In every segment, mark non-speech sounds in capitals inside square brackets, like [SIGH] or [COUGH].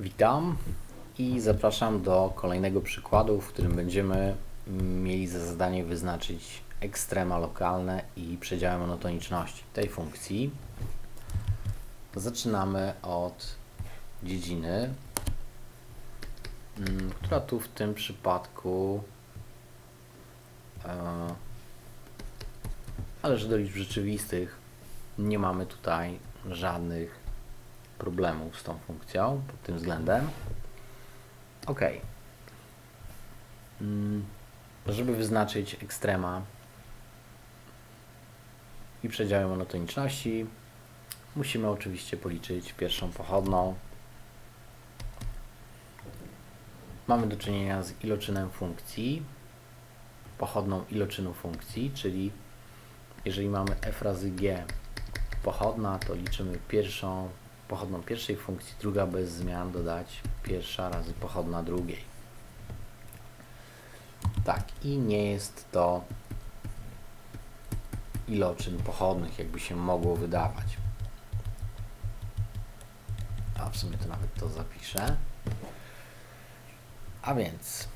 Witam i zapraszam do kolejnego przykładu, w którym będziemy mieli za zadanie wyznaczyć ekstrema lokalne i przedziały monotoniczności tej funkcji. Zaczynamy od dziedziny, mm, która tu w tym przypadku e, należy do liczb rzeczywistych. Nie mamy tutaj żadnych problemów z tą funkcją pod tym względem. Ok. Mm, Żeby wyznaczyć ekstrema i przedziały monotoniczności, musimy oczywiście policzyć pierwszą pochodną. Mamy do czynienia z iloczynem funkcji, pochodną iloczynu funkcji, czyli jeżeli mamy f razy g pochodna, to liczymy pierwszą pochodną pierwszej funkcji, druga bez zmian dodać pierwsza razy pochodna drugiej. Tak, i nie jest to iloczyn pochodnych, jakby się mogło wydawać. A w sumie to nawet to zapiszę. A więc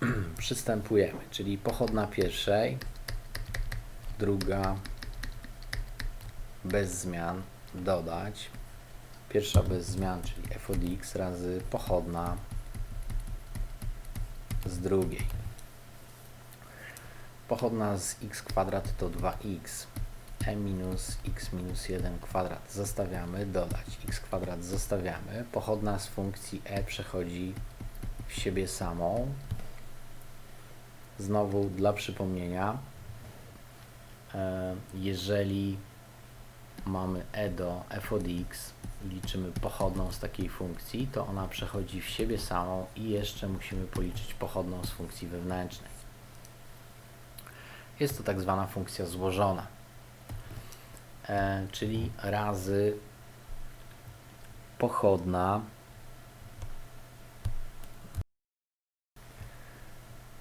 [CLEARS THROAT] przystępujemy, czyli pochodna pierwszej, druga bez zmian dodać Pierwsza bez zmian, czyli f od x razy pochodna z drugiej. Pochodna z x kwadrat to 2x. e minus x minus 1 kwadrat zostawiamy, dodać x kwadrat zostawiamy. Pochodna z funkcji e przechodzi w siebie samą. Znowu dla przypomnienia, e, jeżeli mamy e do f od x liczymy pochodną z takiej funkcji, to ona przechodzi w siebie samą i jeszcze musimy policzyć pochodną z funkcji wewnętrznej. Jest to tak zwana funkcja złożona, e, czyli razy pochodna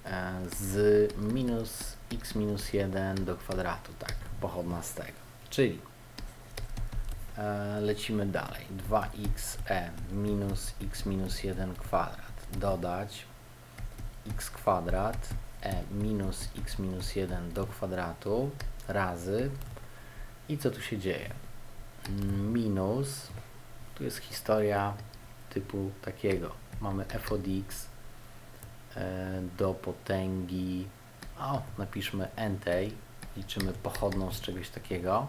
e, z minus x minus 1 do kwadratu, tak, pochodna z tego. Czyli lecimy dalej. 2xe minus x minus 1 kwadrat dodać x kwadrat e minus x minus 1 do kwadratu razy i co tu się dzieje? Minus, tu jest historia typu takiego. Mamy f od x e, do potęgi, o, napiszmy n tej, liczymy pochodną z czegoś takiego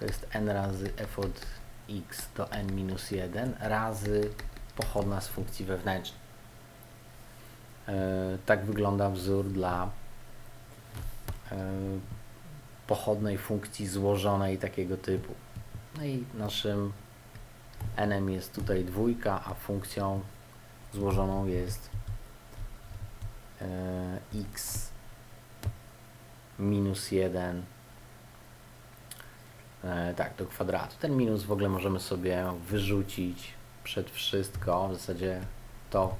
to jest n razy f od x do n minus 1 razy pochodna z funkcji wewnętrznej. E, tak wygląda wzór dla e, pochodnej funkcji złożonej takiego typu. No i naszym n jest tutaj dwójka, a funkcją złożoną jest e, x minus 1 e, tak, do kwadratu. Ten minus w ogóle możemy sobie wyrzucić przed wszystko. W zasadzie to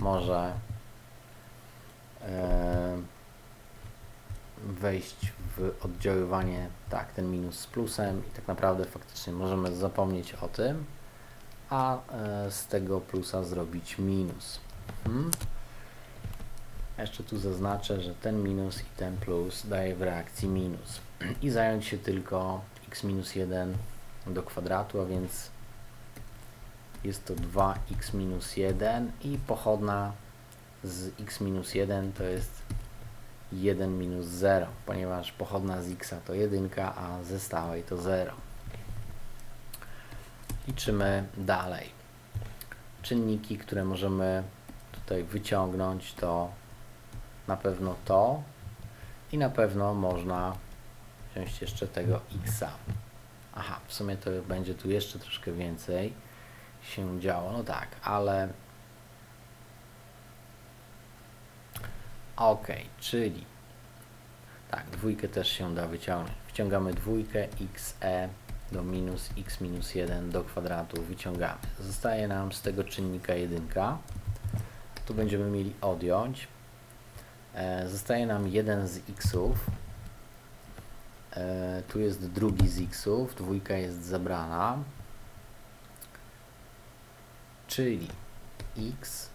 może e, wejść w oddziaływanie, tak, ten minus z plusem i tak naprawdę faktycznie możemy zapomnieć o tym, a e, z tego plusa zrobić minus. Hmm? Jeszcze tu zaznaczę, że ten minus i ten plus daje w reakcji minus. [CLEARS THROAT] I zająć się tylko x minus 1 do kwadratu, a więc jest to 2x minus 1 i pochodna z x minus 1 to jest 1 minus 0, ponieważ pochodna z x to 1, a ze stałej to 0. Liczymy dalej. Czynniki, które możemy tutaj wyciągnąć to na pewno to i na pewno można wziąć jeszcze tego xa. Aha, w sumie to będzie tu jeszcze troszkę więcej się działo. No tak, ale ok, czyli tak, dwójkę też się da wyciągnąć. Wciągamy dwójkę xe do minus x minus 1 do kwadratu, wyciągamy. Zostaje nam z tego czynnika 1. Tu będziemy mieli odjąć. E, zostaje nam jeden z xów, tu jest drugi z xów, dwójka jest zabrana. czyli x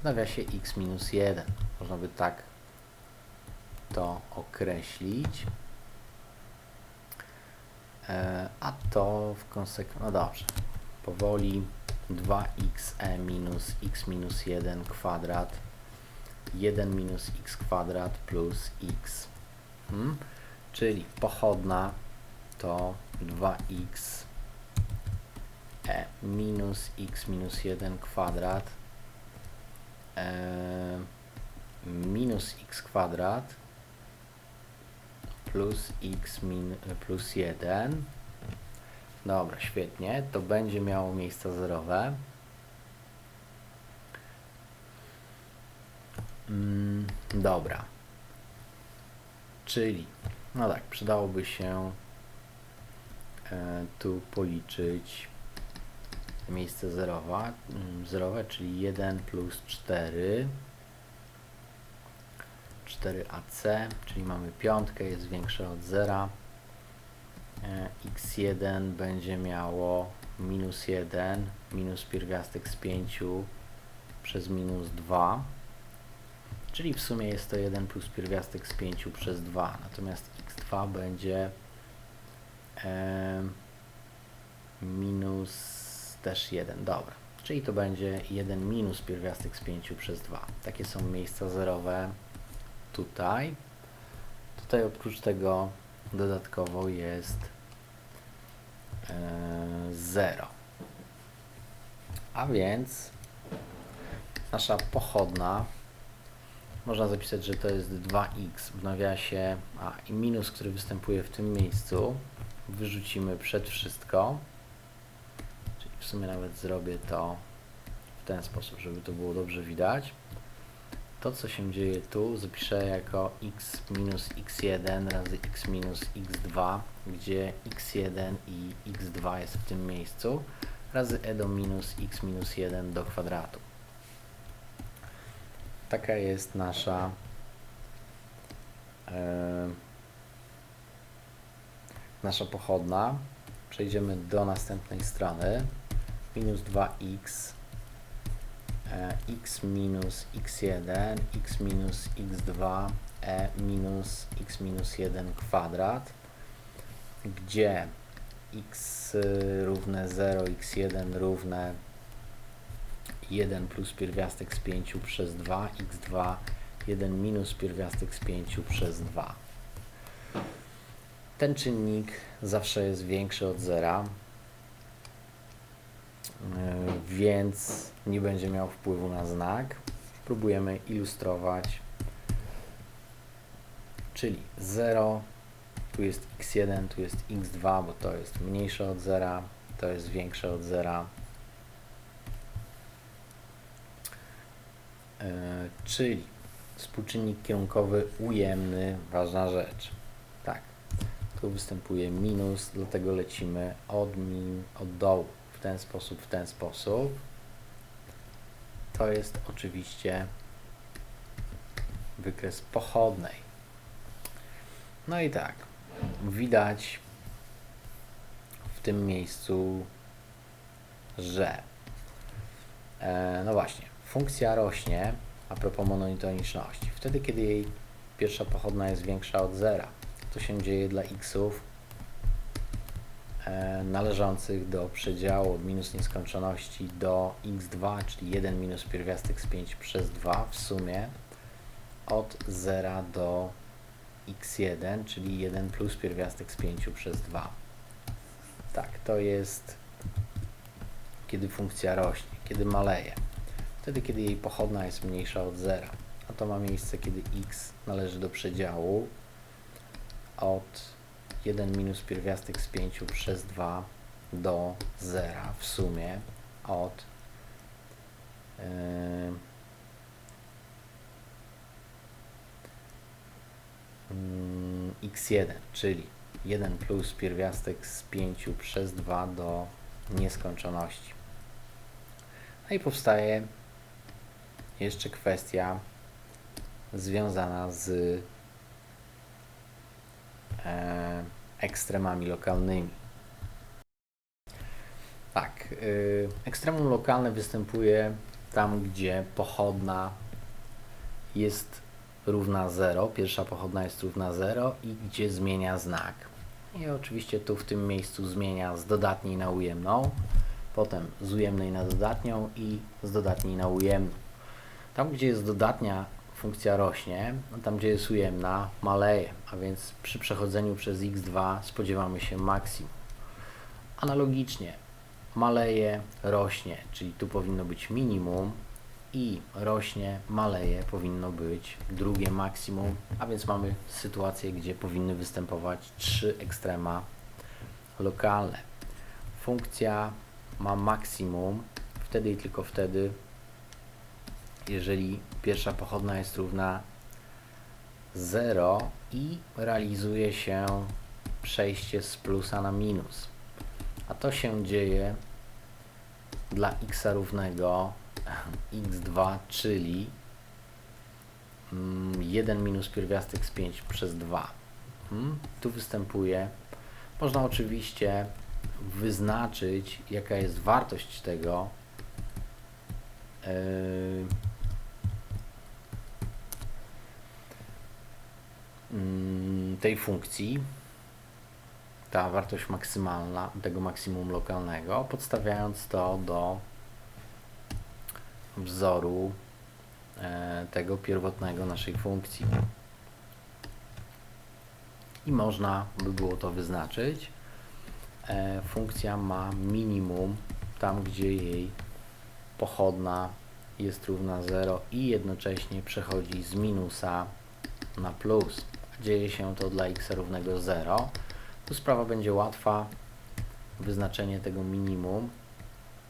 w nawiasie x minus 1. Można by tak to określić. E, a to w konsekwencji, no dobrze, powoli 2xe minus x minus 1 kwadrat 1 minus x kwadrat plus x. Hmm? Czyli pochodna to 2x e minus x minus 1 kwadrat e, minus x kwadrat plus x min, plus 1. Dobra, świetnie. To będzie miało miejsca zerowe. Mm, dobra. Czyli, no tak, przydałoby się e, tu policzyć miejsce zerowe, mm, zerowe, czyli 1 plus 4. 4AC, czyli mamy piątkę, jest większe od zera. E, x1 będzie miało minus 1, minus pierwiastek z 5 przez minus 2. Czyli w sumie jest to 1 plus pierwiastek z 5 przez 2. Natomiast x2 będzie e, minus też 1. Dobra. Czyli to będzie 1 minus pierwiastek z 5 przez 2. Takie są miejsca zerowe tutaj. Tutaj oprócz tego dodatkowo jest e, 0. A więc nasza pochodna można zapisać, że to jest 2x w nawiasie, a i minus, który występuje w tym miejscu, wyrzucimy przed wszystko. Czyli w sumie nawet zrobię to w ten sposób, żeby to było dobrze widać. To, co się dzieje tu, zapiszę jako x minus x1 razy x minus x2, gdzie x1 i x2 jest w tym miejscu, razy e do minus x minus 1 do kwadratu. Taka jest nasza e, nasza pochodna. Przejdziemy do następnej strony. Minus 2x e, x minus x1 x minus x2 e minus x minus 1 kwadrat gdzie x równe 0 x1 równe 1 plus pierwiastek z 5 przez 2, x2, 1 minus pierwiastek z 5 przez 2. Ten czynnik zawsze jest większy od zera, yy, więc nie będzie miał wpływu na znak. Próbujemy ilustrować, czyli 0, tu jest x1, tu jest x2, bo to jest mniejsze od zera, to jest większe od zera. Czyli współczynnik kierunkowy ujemny, ważna rzecz. Tak, tu występuje minus, dlatego lecimy od, min, od dołu w ten sposób, w ten sposób. To jest oczywiście wykres pochodnej. No i tak, widać w tym miejscu, że e, no właśnie, funkcja rośnie a propos monotoniczności. Wtedy, kiedy jej pierwsza pochodna jest większa od zera, to się dzieje dla xów e, należących do przedziału od minus nieskończoności do x2, czyli 1 minus pierwiastek z 5 przez 2 w sumie od 0 do x1, czyli 1 plus pierwiastek z 5 przez 2. Tak, to jest kiedy funkcja rośnie, kiedy maleje wtedy kiedy jej pochodna jest mniejsza od zera. A to ma miejsce, kiedy x należy do przedziału od 1 minus pierwiastek z 5 przez 2 do 0 w sumie od yy, x1, czyli 1 plus pierwiastek z 5 przez 2 do nieskończoności. No i powstaje jeszcze kwestia związana z e, ekstremami lokalnymi. Tak, yy, ekstremum lokalne występuje tam, gdzie pochodna jest równa 0, pierwsza pochodna jest równa 0 i gdzie zmienia znak. I oczywiście tu w tym miejscu zmienia z dodatniej na ujemną, potem z ujemnej na dodatnią i z dodatniej na ujemną. Tam, gdzie jest dodatnia, funkcja rośnie, tam, gdzie jest ujemna, maleje, a więc przy przechodzeniu przez x2 spodziewamy się maksimum. Analogicznie maleje, rośnie, czyli tu powinno być minimum i rośnie, maleje, powinno być drugie maksimum, a więc mamy sytuację, gdzie powinny występować trzy ekstrema lokalne. Funkcja ma maksimum wtedy i tylko wtedy, jeżeli pierwsza pochodna jest równa 0 i realizuje się przejście z plusa na minus. A to się dzieje dla x równego x2, czyli 1 minus pierwiastek z 5 przez 2. Hmm? Tu występuje. Można oczywiście wyznaczyć, jaka jest wartość tego. Yy, tej funkcji, ta wartość maksymalna tego maksimum lokalnego, podstawiając to do wzoru e, tego pierwotnego naszej funkcji. I można by było to wyznaczyć. E, funkcja ma minimum tam, gdzie jej pochodna jest równa 0 i jednocześnie przechodzi z minusa na plus. Dzieje się to dla x równego 0. Tu sprawa będzie łatwa. Wyznaczenie tego minimum,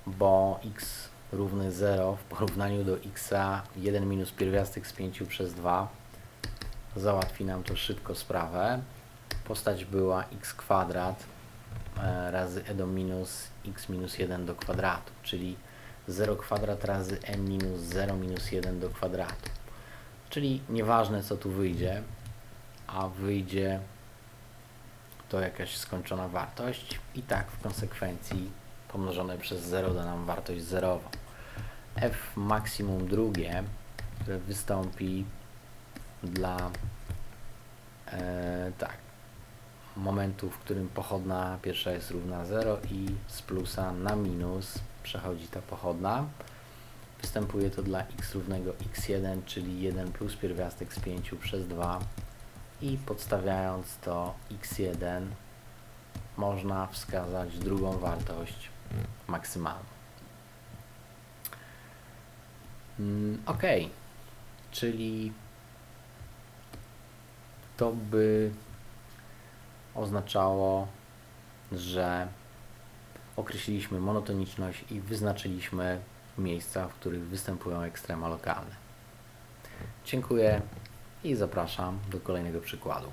bo x równy 0 w porównaniu do x 1 minus pierwiastek z 5 przez 2 załatwi nam to szybko sprawę. Postać była x kwadrat e, razy e do minus x minus 1 do kwadratu, czyli 0 kwadrat razy m minus 0 minus 1 do kwadratu. Czyli nieważne co tu wyjdzie, a wyjdzie to jakaś skończona wartość i tak w konsekwencji pomnożone przez 0 da nam wartość zerową. f maksimum drugie, które wystąpi dla e, tak, momentu, w którym pochodna pierwsza jest równa 0 i z plusa na minus przechodzi ta pochodna. Występuje to dla x równego x1, czyli 1 plus pierwiastek z 5 przez 2 i podstawiając to x1 można wskazać drugą wartość maksymalną. Mm, ok, czyli to by oznaczało, że określiliśmy monotoniczność i wyznaczyliśmy miejsca, w których występują ekstrema lokalne. Dziękuję i zapraszam do kolejnego przykładu.